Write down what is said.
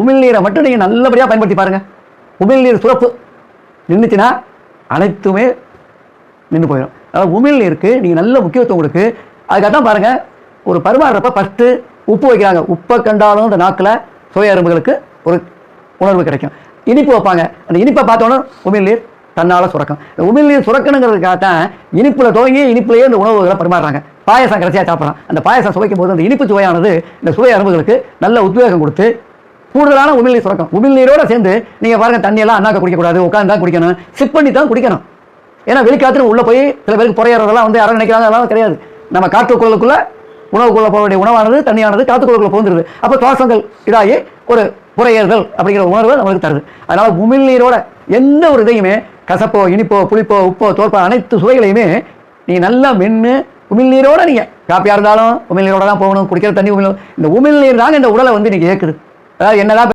உமிழ்நீரை மட்டும் நீங்கள் நல்லபடியாக பயன்படுத்தி பாருங்கள் உமிழ்நீர் சுரப்பு நின்றுச்சுன்னா அனைத்துமே நின்று போயிடும். அதாவது உமிழ்நீருக்கு நீங்கள் நல்ல முக்கியத்துவம் கொடுக்கு அதுக்காக தான் பாருங்கள் ஒரு பரிமாறுறப்ப ஃபஸ்ட்டு உப்பு வைக்கிறாங்க. உப்பை கண்டாலும் அந்த நாக்கில் சுய எறும்புகளுக்கு ஒரு உணர்வு கிடைக்கும். இனிப்பு வைப்பாங்க. அந்த இனிப்பை பார்த்தோன்னே உமிழ்நீர் தன்னால் சுரக்கும். உமிழ்நீர் சுரக்கணுங்கிறதுக்காக தான் இனிப்பில் துவங்கி இனிப்புலேயே இந்த உணவுகளை பரிமாறுறாங்க. பாயசம் கடைசியாக சாப்பிட்றான் அந்த பாயசம் சுவைக்கும் போது அந்த இனிப்பு சுவையானது இந்த சுவை அரும்புகளுக்கு நல்ல உத்வேகம் கொடுத்து கூடுதலான உமிழ்நீர் சுரக்கம். உமிழ்நீரோட சேர்ந்து நீங்கள் பாருங்கள் தண்ணியெல்லாம் அண்ணாக்க குடிக்கக்கூடாது உட்காந்து தான் குடிக்கணும் சிப் பண்ணி தான் குடிக்கணும். ஏன்னா வெளிக்காத்துல உள்ளே போய் சில பேருக்கு புறையறதெல்லாம் வந்து யாரும் நினைக்கிறாங்க அதெல்லாம் கிடையாது. நம்ம காற்றுக்குள்ளக்குள்ளே உணவுக்குள்ள போக வேண்டிய உணவானது தண்ணியானது காற்றுக்குள்ளக்குள்ளே போந்துருது அப்போ சுவாசங்கள் இதாகி ஒரு புறையேறுதல் அப்படிங்கிற உணர்வு நம்மளுக்கு தருது. அதனால் உமிழ்நீரோட எந்த ஒரு இதையுமே கசப்போ இனிப்போ புளிப்போ உப்போ தோற்போ அனைத்து சுவைகளையுமே நீங்கள் நல்லா மென்று உமிழ்நீரோட நீங்கள் காப்பியாக இருந்தாலும் உமிழ்நீரோட தான் போகணும் குடிக்கிற தண்ணி உமிழ் இந்த உமிழ்நீர் தாங்க இந்த உடலை வந்து நீங்கள் ஏற்குது அதாவது என்னதான்